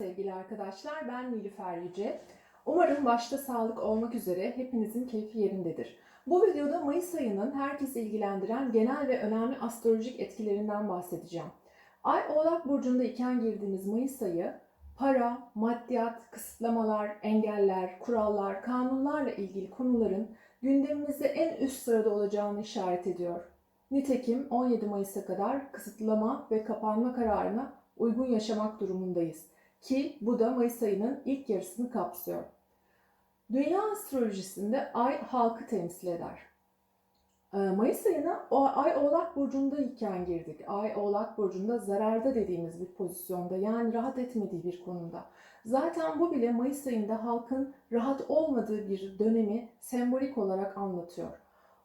Sevgili arkadaşlar, ben Nilüfer Yüce. Umarım başta sağlık olmak üzere hepinizin keyfi yerindedir. Bu videoda Mayıs ayının herkesi ilgilendiren genel ve önemli astrolojik etkilerinden bahsedeceğim. Ay Oğlak Burcu'nda iken girdiğimiz Mayıs ayı, para, maddiyat, kısıtlamalar, engeller, kurallar, kanunlarla ilgili konuların gündemimizde en üst sırada olacağını işaret ediyor. Nitekim 17 Mayıs'a kadar kısıtlama ve kapanma kararına uygun yaşamak durumundayız ki bu da Mayıs ayının ilk yarısını kapsıyor. Dünya astrolojisinde ay halkı temsil eder. Ee, Mayıs ayına o ay Oğlak Burcu'ndayken girdik. Ay Oğlak Burcu'nda zararda dediğimiz bir pozisyonda yani rahat etmediği bir konumda. Zaten bu bile Mayıs ayında halkın rahat olmadığı bir dönemi sembolik olarak anlatıyor.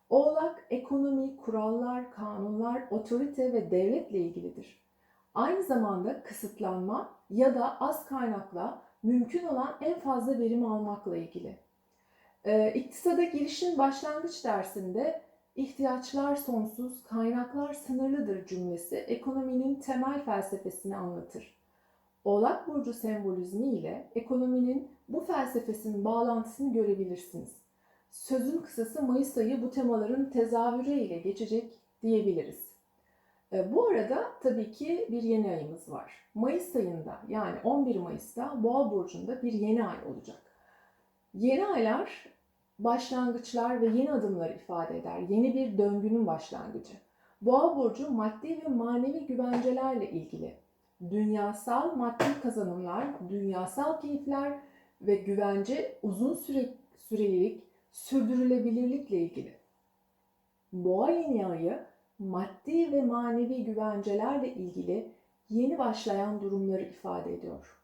Oğlak ekonomi, kurallar, kanunlar, otorite ve devletle ilgilidir. Aynı zamanda kısıtlanma ya da az kaynakla mümkün olan en fazla verim almakla ilgili. Ee, İktisada girişin başlangıç dersinde ihtiyaçlar sonsuz, kaynaklar sınırlıdır cümlesi ekonominin temel felsefesini anlatır. Oğlak Burcu sembolizmi ile ekonominin bu felsefesinin bağlantısını görebilirsiniz. Sözün kısası Mayıs ayı bu temaların tezahürü ile geçecek diyebiliriz. E, Bu arada tabii ki bir yeni ayımız var. Mayıs ayında yani 11 Mayıs'ta Boğa burcunda bir yeni ay olacak. Yeni aylar başlangıçlar ve yeni adımları ifade eder. Yeni bir döngünün başlangıcı. Boğa burcu maddi ve manevi güvencelerle ilgili. Dünyasal maddi kazanımlar, dünyasal keyifler ve güvence uzun süre, sürelilik sürdürülebilirlikle ilgili. Boğa yeni ayı maddi ve manevi güvencelerle ilgili yeni başlayan durumları ifade ediyor.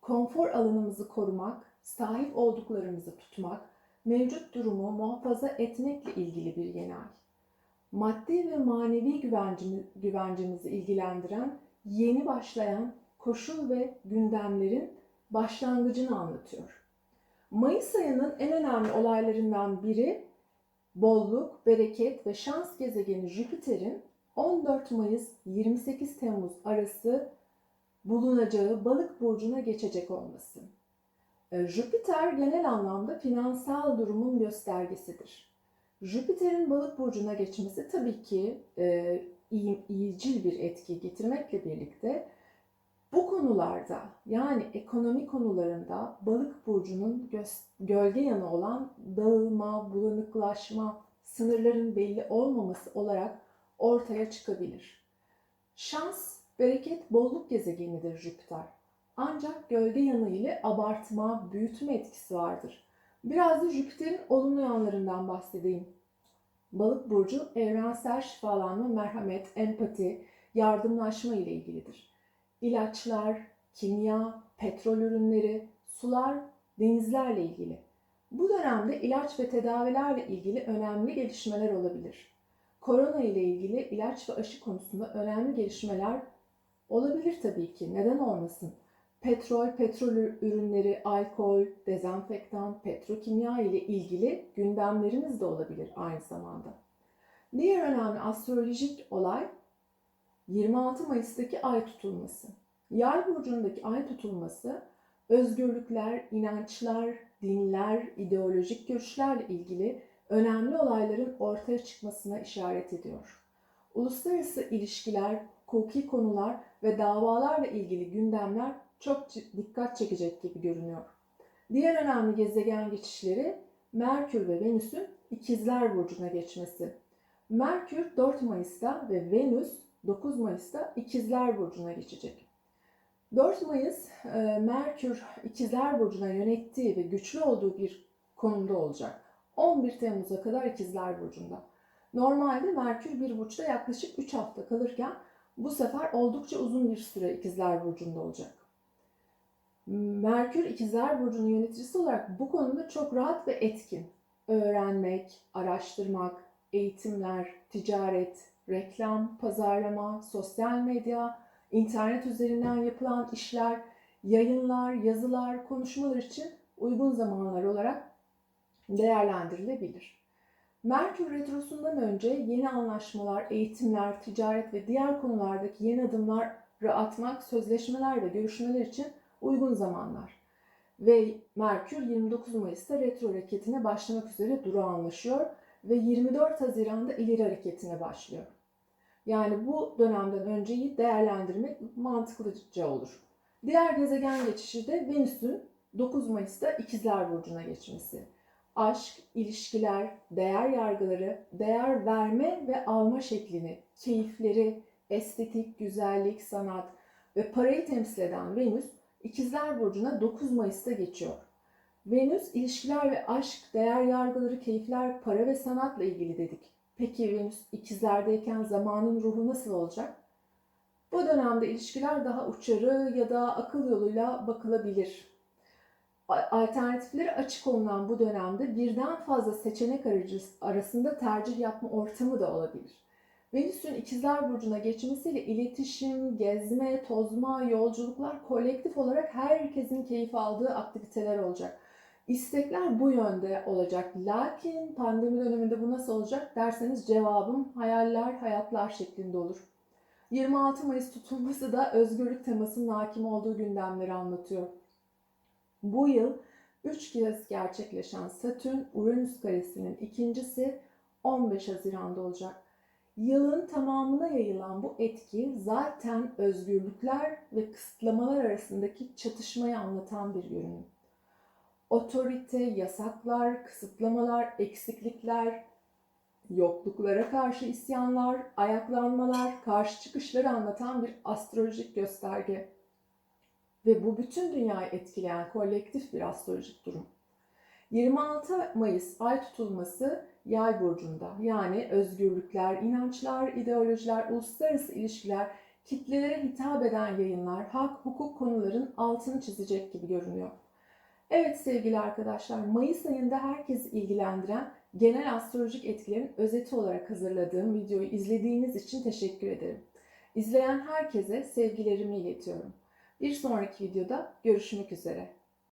Konfor alanımızı korumak, sahip olduklarımızı tutmak, mevcut durumu muhafaza etmekle ilgili bir yeni ay. Maddi ve manevi güvencimiz, güvencemizi ilgilendiren yeni başlayan koşul ve gündemlerin başlangıcını anlatıyor. Mayıs ayının en önemli olaylarından biri bolluk, bereket ve şans gezegeni Jüpiter'in 14 Mayıs 28 Temmuz arası bulunacağı balık burcuna geçecek olması. Ee, Jüpiter genel anlamda finansal durumun göstergesidir. Jüpiter'in balık burcuna geçmesi tabii ki e, iyi, iyicil bir etki getirmekle birlikte konularda yani ekonomi konularında balık burcunun gölge yanı olan dağılma, bulanıklaşma, sınırların belli olmaması olarak ortaya çıkabilir. Şans, bereket, bolluk gezegenidir Jüpiter. Ancak gölge yanı ile abartma, büyütme etkisi vardır. Biraz da Jüpiter'in olumlu yanlarından bahsedeyim. Balık burcu evrensel şifalanma, merhamet, empati, yardımlaşma ile ilgilidir ilaçlar, kimya, petrol ürünleri, sular, denizlerle ilgili. Bu dönemde ilaç ve tedavilerle ilgili önemli gelişmeler olabilir. Korona ile ilgili ilaç ve aşı konusunda önemli gelişmeler olabilir tabii ki. Neden olmasın? Petrol, petrol ürünleri, alkol, dezenfektan, petrokimya ile ilgili gündemlerimiz de olabilir aynı zamanda. Diğer önemli astrolojik olay 26 Mayıs'taki ay tutulması. Yay burcundaki ay tutulması özgürlükler, inançlar, dinler, ideolojik görüşlerle ilgili önemli olayların ortaya çıkmasına işaret ediyor. Uluslararası ilişkiler, hukuki konular ve davalarla ilgili gündemler çok dikkat çekecek gibi görünüyor. Diğer önemli gezegen geçişleri Merkür ve Venüs'ün İkizler Burcu'na geçmesi. Merkür 4 Mayıs'ta ve Venüs 9 Mayıs'ta İkizler Burcu'na geçecek. 4 Mayıs e, Merkür İkizler Burcu'na yönettiği ve güçlü olduğu bir konumda olacak. 11 Temmuz'a kadar İkizler Burcu'nda. Normalde Merkür bir burçta yaklaşık 3 hafta kalırken bu sefer oldukça uzun bir süre İkizler Burcu'nda olacak. Merkür İkizler Burcu'nun yöneticisi olarak bu konuda çok rahat ve etkin. Öğrenmek, araştırmak, eğitimler, ticaret, reklam, pazarlama, sosyal medya, internet üzerinden yapılan işler, yayınlar, yazılar, konuşmalar için uygun zamanlar olarak değerlendirilebilir. Merkür Retrosu'ndan önce yeni anlaşmalar, eğitimler, ticaret ve diğer konulardaki yeni adımları atmak, sözleşmeler ve görüşmeler için uygun zamanlar. Ve Merkür 29 Mayıs'ta retro hareketine başlamak üzere durağanlaşıyor ve 24 Haziran'da ileri hareketine başlıyor. Yani bu dönemden önceyi değerlendirmek mantıklıca olur. Diğer gezegen geçişi de Venüs'ün 9 Mayıs'ta İkizler Burcu'na geçmesi. Aşk, ilişkiler, değer yargıları, değer verme ve alma şeklini, keyifleri, estetik, güzellik, sanat ve parayı temsil eden Venüs, İkizler Burcu'na 9 Mayıs'ta geçiyor. Venüs, ilişkiler ve aşk, değer yargıları, keyifler, para ve sanatla ilgili dedik. Peki Venüs ikizlerdeyken zamanın ruhu nasıl olacak? Bu dönemde ilişkiler daha uçarı ya da akıl yoluyla bakılabilir. Alternatifleri açık olunan bu dönemde birden fazla seçenek arasında tercih yapma ortamı da olabilir. Venüs'ün ikizler burcuna geçmesiyle iletişim, gezme, tozma, yolculuklar kolektif olarak herkesin keyif aldığı aktiviteler olacak. İstekler bu yönde olacak. Lakin pandemi döneminde bu nasıl olacak derseniz cevabım hayaller, hayatlar şeklinde olur. 26 Mayıs tutulması da özgürlük temasının hakim olduğu gündemleri anlatıyor. Bu yıl 3 kez gerçekleşen Satürn-Uranüs karesinin ikincisi 15 Haziran'da olacak. Yılın tamamına yayılan bu etki zaten özgürlükler ve kısıtlamalar arasındaki çatışmayı anlatan bir görünüm. Otorite, yasaklar, kısıtlamalar, eksiklikler, yokluklara karşı isyanlar, ayaklanmalar, karşı çıkışları anlatan bir astrolojik gösterge. Ve bu bütün dünyayı etkileyen kolektif bir astrolojik durum. 26 Mayıs ay tutulması Yay burcunda. Yani özgürlükler, inançlar, ideolojiler, uluslararası ilişkiler, kitlelere hitap eden yayınlar, hak, hukuk konuların altını çizecek gibi görünüyor. Evet sevgili arkadaşlar, Mayıs ayında herkesi ilgilendiren genel astrolojik etkilerin özeti olarak hazırladığım videoyu izlediğiniz için teşekkür ederim. İzleyen herkese sevgilerimi iletiyorum. Bir sonraki videoda görüşmek üzere.